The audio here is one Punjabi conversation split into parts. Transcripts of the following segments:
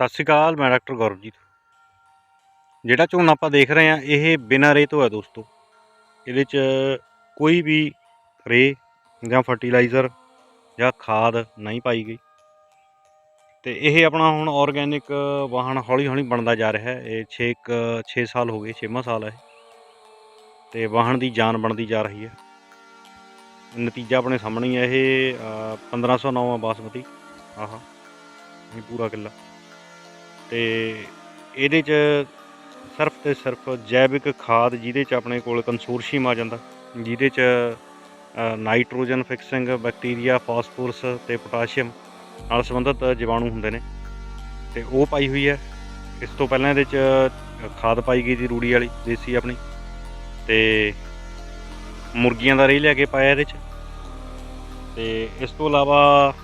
ਸਤਿ ਸ਼੍ਰੀ ਅਕਾਲ ਮੈਂ ਡਾਕਟਰ ਗੌਰਵਜੀਤ। ਜਿਹੜਾ ਝੋਨਾ ਆਪਾਂ ਦੇਖ ਰਹੇ ਹਾਂ ਇਹ ਬਿਨਾਂ ਰੇ ਤੋਂ ਹੈ ਦੋਸਤੋ। ਇਹਦੇ 'ਚ ਕੋਈ ਵੀ ਰੇ ਜਾਂ ਫਰਟੀਲਾਈਜ਼ਰ ਜਾਂ ਖਾਦ ਨਹੀਂ ਪਾਈ ਗਈ। ਤੇ ਇਹ ਆਪਣਾ ਹੁਣ ਆਰਗੈਨਿਕ ਵਾਹਣ ਹੌਲੀ ਹੌਲੀ ਬਣਦਾ ਜਾ ਰਿਹਾ ਹੈ। ਇਹ 6 6 ਸਾਲ ਹੋ ਗਏ 6ਵਾਂ ਸਾਲ ਹੈ ਇਹ। ਤੇ ਵਾਹਣ ਦੀ ਜਾਨ ਬਣਦੀ ਜਾ ਰਹੀ ਹੈ। ਨਤੀਜਾ ਆਪਣੇ ਸਾਹਮਣੇ ਹੈ ਇਹ ਅ, 1509 ਆ ਬਾਸਮਤੀ। ਆਹਾ ਇਹ ਪੂਰਾ ਕਿੱਲਾ। ਤੇ ਇਹਦੇ 'ਚ ਸਿਰਫ ਤੇ ਸਿਰਫ ਜੈਵਿਕ ਖਾਦ ਜਿਹਦੇ 'ਚ ਆਪਣੇ ਕੋਲ ਕੰਸੋਰਸ਼ੀਅਮ ਆ ਜਾਂਦਾ, ਜਿਹਦੇ 'ਚ ਨਾਈਟ੍ਰੋਜਨ ਫਿਕਸਿੰਗ, ਬੈਕਟੀਰੀਆ, ਫਾਸਫੋਰਸ ਤੇ ਪੋਟਾਸ਼ੀਅਮ ਨਾਲ ਸੰਬੰਧਿਤ ਜੀਵਾਣੂ ਹੁੰਦੇ ਨੇ। ਤੇ ਉਹ ਪਾਈ ਹੋਈ ਹੈ। ਇਸ ਤੋਂ ਪਹਿਲਾਂ ਇਹਦੇ 'ਚ ਖਾਦ ਪਾਈ ਗਈ ਸੀ ਰੂੜੀ ਵਾਲੀ, ਦੇਸੀ ਆਪਣੀ। ਤੇ ਮੁਰਗੀਆਂ ਦਾ ਰੇਹ ਲਿਆ ਕੇ ਪਾਇਆ ਇਹਦੇ 'ਚ। ਤੇ ਇਸ ਤੋਂ ਇਲਾਵਾ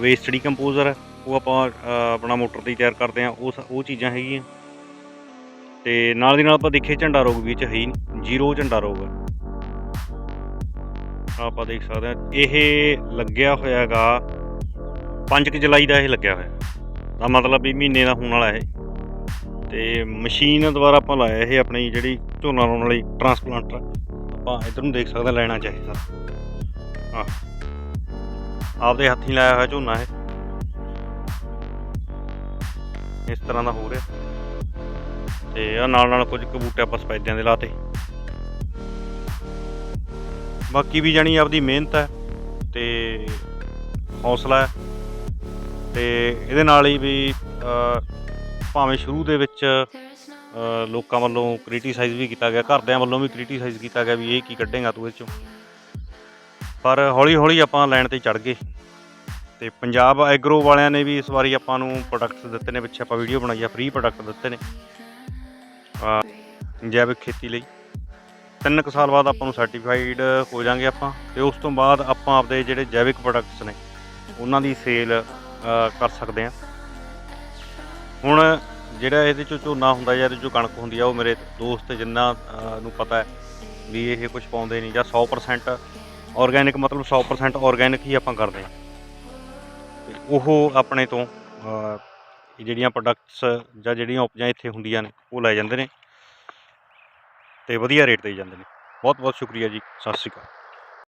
ਵੇਸਟ ਡੀਕੰਪੋਜ਼ਰ ਹੈ। ਉਹ ਆਪਾਂ ਆਪਣਾ ਮੋਟਰ ਤੇ ਤਿਆਰ ਕਰਦੇ ਆ ਉਹ ਸ- ਉਹ ਚੀਜ਼ਾਂ ਹੈਗੀਆਂ। ਤੇ ਨਾਲ ਦੀ ਨਾਲ ਆਪਾਂ ਦੇਖੇ ਝੰਡਾ ਰੋਗ ਵੀ ਚ ਹੈ ਹੀ ਜ਼ੀਰੋ ਝੰਡਾ ਰੋਗ ਹੈ ਆਪਾਂ ਦੇਖ ਸਕਦੇ ਆ ਇਹ ਲੱਗਿਆ ਹੋਇਆਗਾ 5 ਜੁਲਾਈ ਦਾ ਇਹ ਲੱਗਿਆ ਹੋਇਆ। ਦਾ ਮਤਲਬ ਵੀ ਮਹੀਨੇ ਦਾ ਹੋਣ ਵਾਲਾ ਇਹ। ਤੇ ਮਸ਼ੀਨ ਦੁਆਰਾ ਆਪਾਂ ਲਾਇਆ ਇਹ ਆਪਣੀ ਜਿਹੜੀ ਝੋਨਾ ਲਾਉਣ ਵਾਲੀ ਟਰਾਂਸਪਲਾਂਟਰ। ਆਪਾਂ ਇਧਰ ਨੂੰ ਦੇਖ ਸਕਦੇ ਹਾਂ, ਲੈਣਾ ਚਾਹੀਦਾ। ਆ ਆਪਦੇ ਹੱਥੀਂ ਲਾਇਆ ਹੋਇਆ ਝੋਨਾ ਇਹ। ਇਸ ਤਰ੍ਹਾਂ ਦਾ ਹੋ ਰਿਹਾ। ਤੇ ਆ ਨਾਲ ਨਾਲ ਕੁਝ ਕਬੂਟੇ ਆਪਾਂ ਸਪੈਦਿਆਂ ਦੇ ਲਾਤੇ। ਬਾਕੀ ਵੀ ਜਾਣੀ ਆਪਦੀ ਮਿਹਨਤ ਹੈ ਤੇ ਹੌਸਲਾ ਹੈ। ਤੇ ਇਹਦੇ ਨਾਲ ਹੀ ਵੀ ਭਾਵੇਂ ਸ਼ੁਰੂ ਦੇ ਵਿੱਚ ਲੋਕਾਂ ਵੱਲੋਂ ਕ੍ਰਿਟੀਸਾਈਜ਼ ਵੀ ਕੀਤਾ ਗਿਆ, ਘਰਦਿਆਂ ਵੱਲੋਂ ਵੀ ਕ੍ਰਿਟੀਸਾਈਜ਼ ਕੀਤਾ ਗਿਆ ਵੀ ਇਹ ਕੀ ਕੱਢੇਗਾ ਤੂੰ ਇਹ ਚੋਂ। ਪਰ ਹੌਲੀ ਹੌਲੀ ਆਪਾਂ ਲਾਈਨ ਤੇ ਚੜ ਗਏ। ਤੇ ਪੰਜਾਬ ਐਗਰੋ ਵਾਲਿਆਂ ਨੇ ਵੀ ਇਸ ਵਾਰੀ ਆਪਾਂ ਨੂੰ ਪ੍ਰੋਡਕਟਸ ਦਿੱਤੇ ਨੇ, ਪਿੱਛੇ ਆਪਾਂ ਵੀਡੀਓ ਬਣਾਈ ਆ ਫ੍ਰੀ ਪ੍ਰੋਡਕਟ ਦਿੱਤੇ ਨੇ। ਆ, ਜੈਵਿਕ ਖੇਤੀ ਲਈ। ਤਿੰਨ ਕੁ ਸਾਲ ਬਾਅਦ ਆਪਾਂ ਨੂੰ ਸਰਟੀਫਾਈਡ ਹੋ ਜਾਾਂਗੇ ਆਪਾਂ, ਤੇ ਉਸ ਤੋਂ ਬਾਅਦ ਆਪਾਂ ਆਪਦੇ ਜਿਹੜੇ ਜੈਵਿਕ ਪ੍ਰੋਡਕਟਸ ਨੇ, ਉਹਨਾਂ ਦੀ ਸੇਲ ਕਰ ਸਕਦੇ ਹਾਂ। ਹੁਣ ਜਿਹੜਾ ਇਹਦੇ ਚੋਂ ਝੋਨਾ ਹੁੰਦਾ ਜਾਂ ਇਹਦੇ ਚੋਂ ਕਣਕ ਹੁੰਦੀ ਆ, ਉਹ ਮੇਰੇ ਦੋਸਤ ਜਿੰਨਾ ਨੂੰ ਪਤਾ ਹੈ ਵੀ ਇਹ ਕੁਝ ਪਾਉਂਦੇ ਨਹੀਂ ਜਾਂ 100% ਆਰਗੈਨਿਕ ਮਤਲਬ 100% ਆਰਗੈਨਿਕ ਹੀ ਆਪਾਂ ਕਰਦੇ ਹਾਂ। ਉਹ ਆਪਣੇ ਤੋਂ ਜਿਹੜੀਆਂ ਪ੍ਰੋਡਕਟਸ ਜਾਂ ਜਿਹੜੀਆਂ ਉਪਜਾਂ ਇੱਥੇ ਹੁੰਦੀਆਂ ਨੇ, ਉਹ ਲੈ ਜਾਂਦੇ ਨੇ ਤੇ ਵਧੀਆ ਰੇਟ ਤੇ ਜਾਂਦੇ ਨੇ। ਬਹੁਤ ਬਹੁਤ ਸ਼ੁਕਰੀਆ ਜੀ। ਸਤਿ ਸ਼੍ਰੀ ਅਕਾਲ।